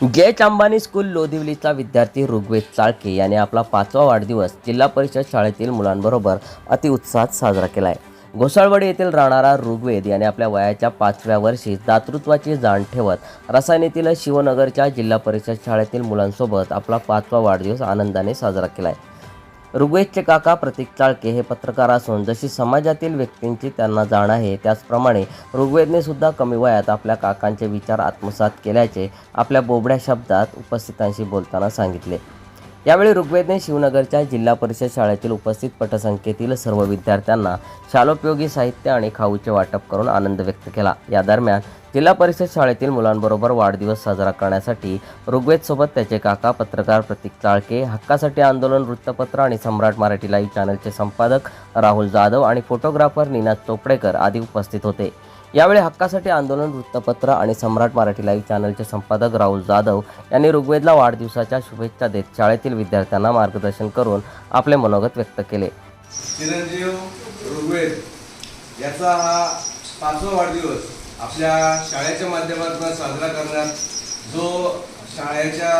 जयच Ambani school लोधिवलीचा विद्यार्थी ऋग्वेद चाळके याने आपला पाचवा वाढदिवस जिल्हा परिषद शाळेतील मुलांबरोबर अतिउत्साहात साजरा केला आहे घोसाळवाडी येथील राहणारा ऋग्वेद याने आपल्या वयाच्या पाचव्या वर्षी दातृत्वाची जाण ठेवत रसायनीतील शिवनगरच्या जिल्हा परिषद शाळेतील मुलांसोबत आपला पाचवा वाढदिवस आनंदाने साजरा केला आहे ऋग्वेदचे काका प्रतीक चाळके हे पत्रकार असून जशी समाजातील व्यक्तींची त्यांना जाण आहे त्याचप्रमाणे ऋग्वेदने सुद्धा कमी वयात आपल्या काकांचे विचार आत्मसात केल्याचे आपल्या बोबड्या शब्दात उपस्थितांशी बोलताना सांगितले. यावेळी ऋग्वेदने शिवनगरच्या जिल्हा परिषद शाळेतील उपस्थित पटसंख्येतील सर्व विद्यार्थ्यांना शालोपयोगी साहित्य आणि खाऊचे वाटप करून आनंद व्यक्त केला. या दरम्यान जिल्हा परिषद शाळेतील मुलांबरोबर वाढदिवस साजरा करण्यासाठी ऋग्वेदसोबत त्याचे काका पत्रकार प्रतीक चाळके हक्कासाठी आंदोलन वृत्तपत्र आणि सम्राट मराठी लाईव्ह चॅनलचे संपादक राहुल जाधव आणि फोटोग्राफर नीना चोपडेकर आदी उपस्थित होते. यावेळी हक्कासाठी आंदोलन वृत्तपत्र आणि सम्राट मराठी लाईव्ह चॅनलचे संपादक राहुल जाधव यांनी ऋग्वेदला वाढदिवसाच्या शुभेच्छा देत शाळेतील विद्यार्थ्यांना मार्गदर्शन करून आपले मनोगत व्यक्त केले. चिरंजीव ऋग्वेद याचा हा पाचवा वाढदिवस आपल्या शाळेच्या माध्यमातून साजरा करण्यात जो शाळेच्या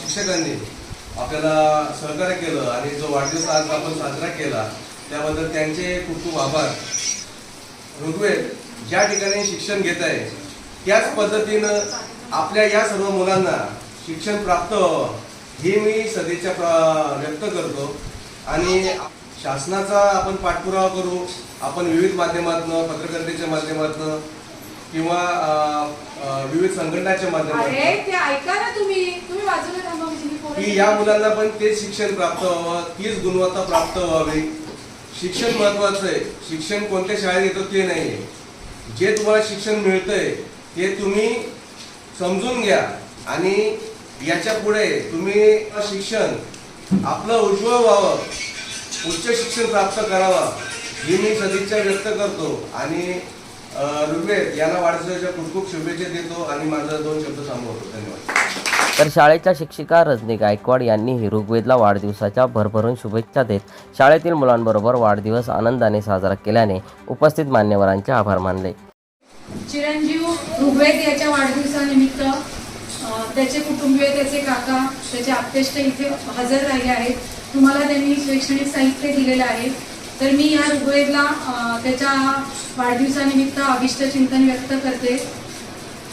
शिक्षकांनी आपल्याला सहकार्य केलं आणि जो वाढदिवस आज आपण साजरा केला त्याबद्दल त्यांचे खूप खूप आभार. ऋग्वेद ज्या ठिकाणी शिक्षण घेत आहे त्याच पद्धतीनं आपल्या या सर्व मुलांना शिक्षण प्राप्त व्हावं ही मी सदिच्छा प्रा- व्यक्त करतो. आणि शासनाचा आपण पाठपुरावा करू आपण विविध माध्यमातून पत्रकारितेच्या माध्यमातून किंवा विविध संघटनाच्या माध्यमातून म्हणजे की या मुलांना पण तेच शिक्षण प्राप्त व्हावं तीच गुणवत्ता प्राप्त व्हावी. शिक्षण महत्वाचं आहे. शिक्षण कोणत्या शाळेत येतो ते नाही आहे जे तुम्हाला शिक्षण मिळतंय ते तुम्ही समजून घ्या आणि याच्यापुढे तुम्ही शिक्षण आपलं उज्ज्वल व्हावं. उच्च शिक्षण प्राप्त करावं ही मी सदिच्छा व्यक्त करतो. आणि ऋग्वेद यांना वाढदिवसाच्या खूप खूप शुभेच्छा देतो आणि माझा दोन शब्द सांभाळतो धन्यवाद. तर शाळेच्या शिक्षिका रजनी गायकवाड यांनीही ऋग्वेदला वाढदिवसाच्या भरभरून शुभेच्छा देत शाळेतील मुलांबरोबर वाढदिवस आनंदाने साजरा केल्याने उपस्थित मान्यवरांचे आभार मानले. चिरंजीव ऋग्वेद याच्या वाढदिवसानिमित्त त्याचे कुटुंबीय त्याचे काका त्याचे आप्तेष्ट इथे हजर राहिले आहेत. तुम्हाला त्यांनी शैक्षणिक साहित्य दिलेलं आहे. तर मी या ऋग्वेदला त्याच्या वाढदिवसानिमित्त अभिष्ट चिंतन व्यक्त करते.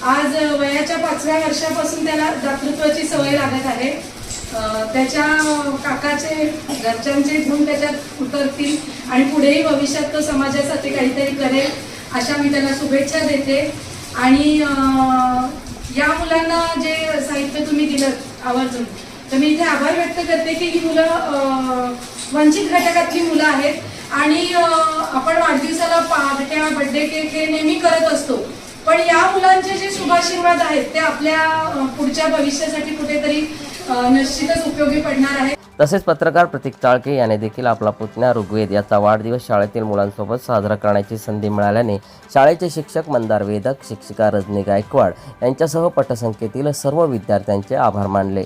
आज वयाच्या पाचव्या वर्षापासून त्याला दातृत्वाची सवय लागत आहे. त्याच्या काकाचे घरच्यांचे गुण त्याच्यात उतरतील आणि पुढेही भविष्यात तो समाजासाठी काहीतरी करेल अशा मी त्याला शुभेच्छा देते. आणि या मुलांना जे साहित्य तुम्ही दिलं आवर्जून तर मी इथे आभार व्यक्त करते की ही मुलं वंचित घटकातली मुलं आहेत. आणि आपण वाढदिवसाला पार्ट्या बड्डे केक हे नेहमी करत असतो. शुभाशीर्वाद आहेत. ते आपल्या पुढच्या भविष्यासाठी कुठेतरी निश्चितच उपयोगी पडणार आहे तसेच पत्रकार प्रतीक चाळके याने देखील आपला पुतण्या ऋग्वेद याचा वाढदिवस शाळेतील मुलांसोबत साजरा करण्याची संधी मिळाल्याने शाळेचे शिक्षक मंदार वेदक शिक्षिका रजनी गायकवाड यांच्यासह पटसंख्येतील सर्व विद्यार्थ्यांचे आभार मानले.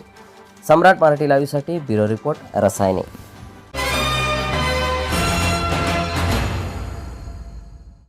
सम्राट मराठी लाईव्हसाठी ब्युरो रिपोर्ट रसायने.